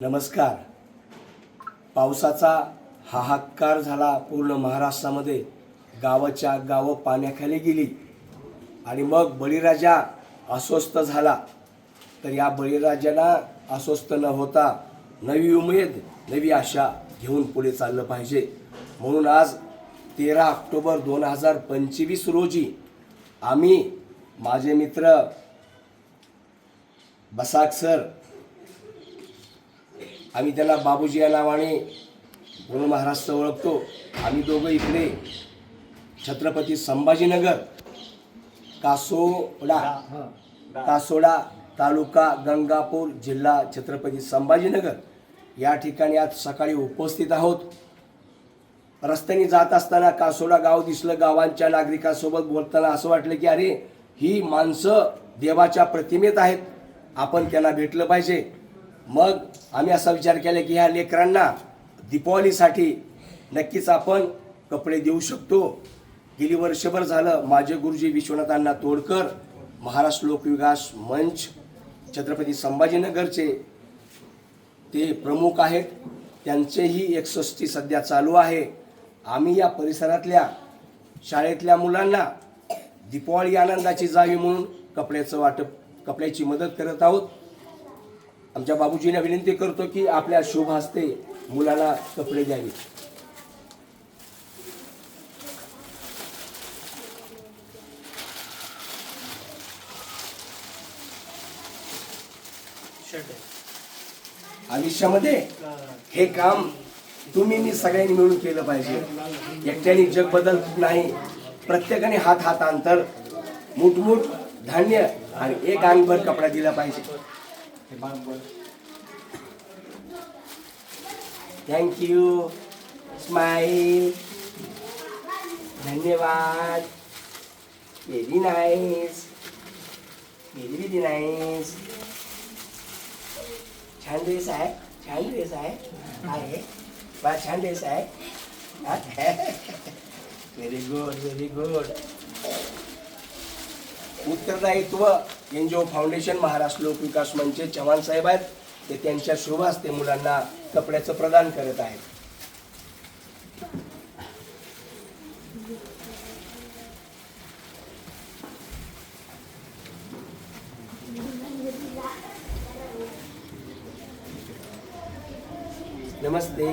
नमस्कार. पावसाचा हाहाकार झाला पूर्ण महाराष्ट्रामध्ये. गावाच्या गावं पाण्याखाली गेली. आणि मग बळीराजा अस्वस्थ झाला. तर या बळीराजाला अस्वस्थ न होता नवी उमेद नवी आशा घेऊन पुढे चाललं पाहिजे. म्हणून आज तेरा ऑक्टोबर दोन हजार पंचवीस रोजी आम्ही माझे मित्र बसाक सर आम्ही त्याला बाबूजी या नावाने पूर्ण महाराष्ट्र ओळखतो. आम्ही दोघं इकडे छत्रपती संभाजीनगर कासोडा कासोडा तालुका गंगापूर जिल्हा छत्रपती संभाजीनगर. या ठिकाणी आज सकाळी उपस्थित आहोत. रस्त्याने जात असताना कासोडा गाव दिसलं गावांच्या नागरिकांसोबत बोलताना असं वाटलं की अरे ही माणसं देवाच्या प्रतिमेत आहेत. आपण त्यांना भेटलं पाहिजे. मग आम्ही असा विचार केला की ह्या लेकरांना दीपावलीसाठी नक्कीच आपण कपडे देऊ शकतो. गेली वर्षभर झालं माझे गुरुजी विश्वनाथांना तोडकर महाराष्ट्र लोकविकास मंच छत्रपती संभाजीनगरचे ते प्रमुख आहेत. त्यांचेही एकसष्टी सध्या चालू आहे. आम्ही या परिसरातल्या शाळेतल्या मुलांना दीपावली आनंदाची जावी म्हणून कपड्याचं वाटप कपड्याची मदत करत आहोत. आमच्या बाबूजींना विनंती करतो की आपल्या शुभ हस्ते मुलाला कपडे द्यावे. आयुष्यामध्ये हे काम तुम्ही मी सगळ्यांनी मिळून केलं पाहिजे. एकट्याने जग बदलत नाही. प्रत्येकाने हात हात अंतर मुठमुठ धान्य आणि एक अंगभर कपडा दिला पाहिजे. थँक्यू स्माईल धन्यवाद। Very nice very very nice छान ड्रेस आहे छान ड्रेस आहे आहे बा छान ड्रेस आहे व्हेरी गुड व्हेरी गुड उत्तरदायित्व। एनजीओ फाउंडेशन महाराष्ट्र लोकविकास मंच चव्हाण साहेब आहेत. ते त्यांच्या शुभ हस्ते मुलांना कपड्याचं प्रदान करत आहेत. नमस्ते.